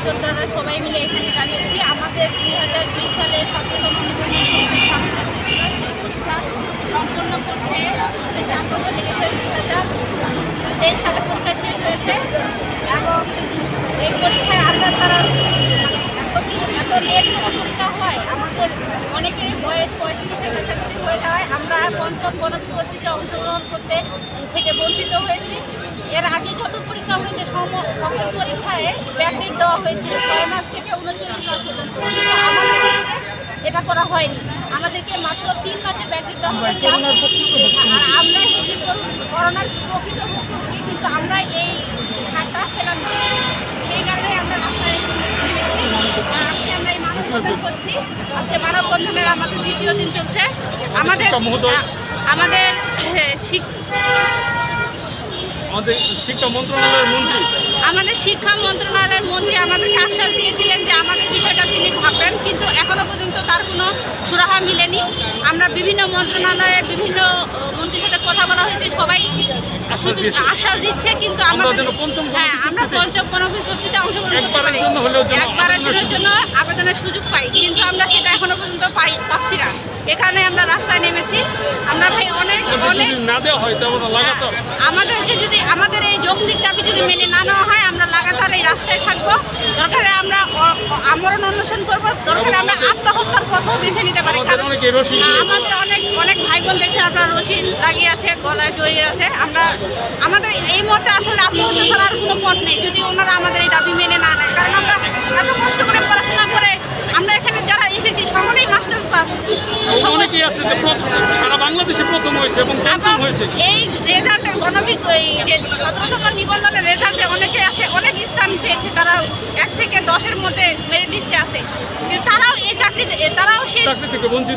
বছরদাররা সবাই মিলে এখানে দাঁড়িয়েছি। আমাদের দুই হাজার বিশ সালে নিবন্ধন পরীক্ষা সম্পন্ন করতে চার লেগেছে দুই হাজার তেইশ সালে পরীক্ষা শেষ হয়েছে এবং এই পরীক্ষায় আমরা তারা এত লেট করে পরীক্ষা হয় আমাদের অনেকেরই বয়স পঁয়ত্রিশ থেকে ছেচল্লিশ হয়ে যাওয়ায় আমরা পঞ্চম গণবিজ্ঞপ্তিতে অংশগ্রহণ করতে থেকে বঞ্চিত হয়েছি এর আগে যত পরীক্ষা হয়েছে সকল পরীক্ষায় ব্যাকডেট দেওয়া হয়েছিল ছয় মাস থেকে উনচল্লিশ মাস পর্যন্ত। আমাদের এটা করা হয়নি। আমাদেরকে মাত্র তিন মাসে ব্যাকডেট দেওয়া হয়েছে। আর আমরা করোনার প্রকৃত ভুক্তভোগী কিন্তু আমরা এই পেলাম না। সেই কারণে আমরা রাস্তায় আজকে আমরা এই মানববন্ধন করছি। আজকে মানববন্ধনের আমাদের দ্বিতীয় দিন চলছে। আমাদের আমাদের হ্যাঁ, শিক- আমাদের শিক্ষা মন্ত্রণালয়ের মন্ত্রী? আমাদের শিক্ষা মন্ত্রণালয়ের মন্ত্রী আমাদেরকে আশ্বাস দিয়েছিলেন যে আমাদের বিষয়টা তিনি ভাববেন কিন্তু এখনও পর্যন্ত তার কোনো সুরাহা মিলেনি। আমরা বিভিন্ন মন্ত্রণালয়ের বিভিন্ন মন্ত্রীর সাথে কথা বলা হয়েছে সবাই আশ্বাস শুধু আশ্বাস দিচ্ছে কিন্তু আমরা আমাদের পঞ্চম হ্যাঁ আমরা পঞ্চম গণবিজ্ঞপ্তিতে অংশগ্রহণ করতে পারি। একবারের জন্য আবেদনের সুযোগ পাই কিন্তু আমরা সেটা এখনও পর্যন্ত পাই পাচ্ছি না। এখানে আমরা রাস্তায় নেমেছি। আমরা ভাই অনেক আমাদের অনেক যদি না দেওয়া হয় লাগাতার। আমাদেরকে যদি আমাদের এই যৌক্তিক দাবি যদি মেনে না নেওয়া হয় আমরা লাগাতার এই রাস্তায় থাকব। দরকারে আমরা আমরণ অনুসরণ করব। দরকারে আমরা আত্মহত্যার পথও বেছে নিতে পারি। আমাদের কারণ অনেকে আমাদের অনেক অনেক ভাই বোন দেখছেন আপনার রশি লাগিয়ে আছে গলায় জড়িয়ে আছে। আমরা আমাদের এই মতে আসলে আত্মহত্যা ছাড়া আর কোনো পথ নেই। যদি ওনারা আমাদের এই দাবি মেনে না নেয় কারণ আমরা এত কষ্ট করে পড়াশোনা করে আমরা এখানে যারা এসেছি সকলেই মাস্টার্স পাস অনেকেই আছে যে প্রথম সারা বাংলাদেশে প্রথম হয়েছে এবং পঞ্চম হয়েছে এই গণবিক এই যে সতেরোতম নিবন্ধনের রেজাল্টে অনেকে আছে অনেক স্থান পেয়েছে তারা এক থেকে দশের মধ্যে মেরিট লিস্টে আছে। কিন্তু তারাও এই চাকরি তারাও সেই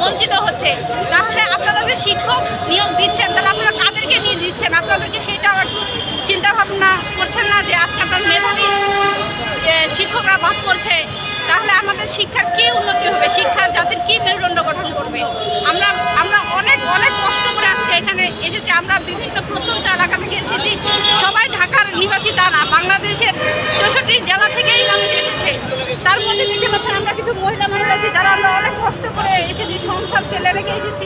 বঞ্চিত। হচ্ছে। তাহলে আপনারা যে শিক্ষক নিয়োগ দিচ্ছেন তাহলে আপনারা কাদেরকে নিয়ে দিচ্ছেন? আপনাদেরকে সেটাও একটু চিন্তা ভাবনা করছেন না যে আজকে আপনার মেধাবী শিক্ষকরা বাস করছে তাহলে আমাদের শিক্ষার কি উন্নতি হবে শিক্ষার জাতির কি মেরুদণ্ড গঠন করবে আমরা আমরা অনেক অনেক কষ্ট করে আজকে এখানে এসেছি আমরা বিভিন্ন প্রত্যন্ত এলাকা থেকে এসেছি। সবাই ঢাকার নিবাসী তা না বাংলাদেশের চৌষট্টি জেলা থেকেই মানুষ এসেছে। তার মধ্যে দেখতে পাচ্ছেন আমরা কিছু মহিলা মানুষ আছি, যারা আমরা অনেক কষ্ট করে এসেছি, সংসার ফেলে রেখে এসেছি।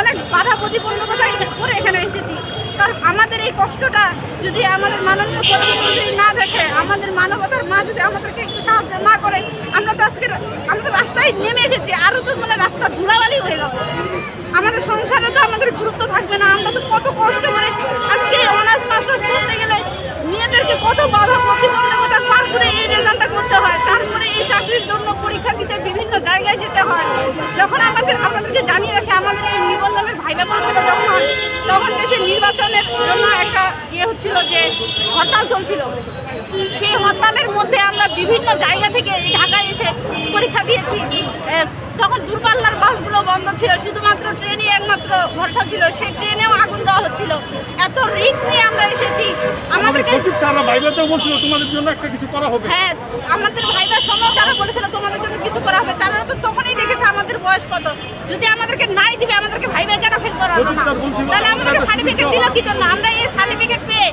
অনেক বাধা প্রতিবন্ধকতা করে এখানে এসেছি। কারণ আমাদের এই কষ্টটা যদি আমাদের মাননীয় প্রধানমন্ত্রী না দেখে, আমাদের মানবতার মা যদি আমাদেরকে একটু সাহায্য না করে, আমরা তো আজকে আমাদের রাস্তায় নেমে এসেছি। আরও তো মানে রাস্তা ধুলাবালি হয়ে যাবে আমাদের সংসারে তো আমাদের গুরুত্ব থাকবে না। আমরা তো কত কষ্ট করে আজকে অনার্স মাস্টার্স করতে গেলে মেয়েদেরকে কত বাধা প্রতিবন্ধকতা পার করে এই রেজাল্টটা করতে হয়। তারপরে এই চাকরির জন্য পরীক্ষা দিতে বিভিন্ন জায়গায় যেতে হয়। যখন আমাদের আপনাদেরকে জানিয়ে রাখে, আমাদের এই নিবন্ধনের ভাইবা পরীক্ষাটা যখন হয়, তখন দেশে নির্বাচনের জন্য একটা ইয়ে হচ্ছিল যে হরতাল চলছিল। সেই হরতালের মধ্যে আমরা বিভিন্ন জায়গা থেকে এই ঢাকায় এসে পরীক্ষা দিয়েছি এ, তখন দূরপাল্লার বাসগুলো বন্ধ ছিল শুধুমাত্র ট্রেনই একমাত্র ভরসা ছিল। সেই ট্রেনেও আগুন দেওয়া হচ্ছিল। এত রিস্ক নিয়ে আমরা এসেছি। আমাদের সচিব স্যাররা বাইরেতেও বলছিল তোমাদের জন্য একটা কিছু করা হবে। হ্যাঁ আমাদের ভাইবার সময় তারা বলেছিল তোমাদের জন্য কিছু করা হবে। তারা তো তখনই দেখেছে আমাদের বয়স কত। যদি আমাদেরকে নাই দিবে আমাদেরকে ভাইবার কেন ফেল করালো না? সত্যিকার বলছি, তাহলে আমাদেরকে সার্টিফিকেট দিল। কি জন্য? আমরা এই সার্টিফিকেট পেয়ে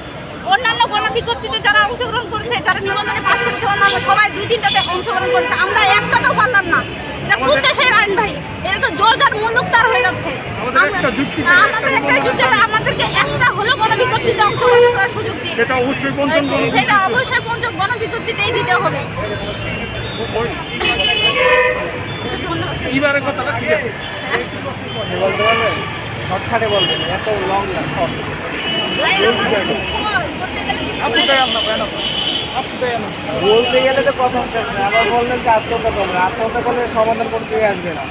অন্যান্য গণবিজ্ঞপ্তিতে যারা অংশগ্রহণ করেছে যারা নিবন্ধনে পাশ করেছে অন্যান্য সবাই দুই তিনটাতে অংশগ্রহণ করেছে। আমরা একটাতেও পারলাম না এটা কোন দেশের আইন ভাই এটা তো জোর যার মুল্লুকতার হয়ে যাচ্ছে আমাদের আমরা- একটা যুক্তি আমাদের একটা যুক্তি হবে, আমাদেরকে একটা হলো গণবিজ্ঞপ্তিতে অংশগ্রহণ করার সুযোগ দিয়ে। সেটা অবশ্যই পঞ্চম সেটা অবশ্যই পঞ্চম গণবিজ্ঞপ্তিতেই দিতে হবে। এইবারের কথাটা ঠিক আছে। বলতে পারবেন শর্টকাটে বলবেন এত লং না। শর্ট বলতে গেলে তো কথা আবার বললেন যে আত্মহত্যা করবেন আত্মহত্যা করলে সমাধান করতে আসবে না।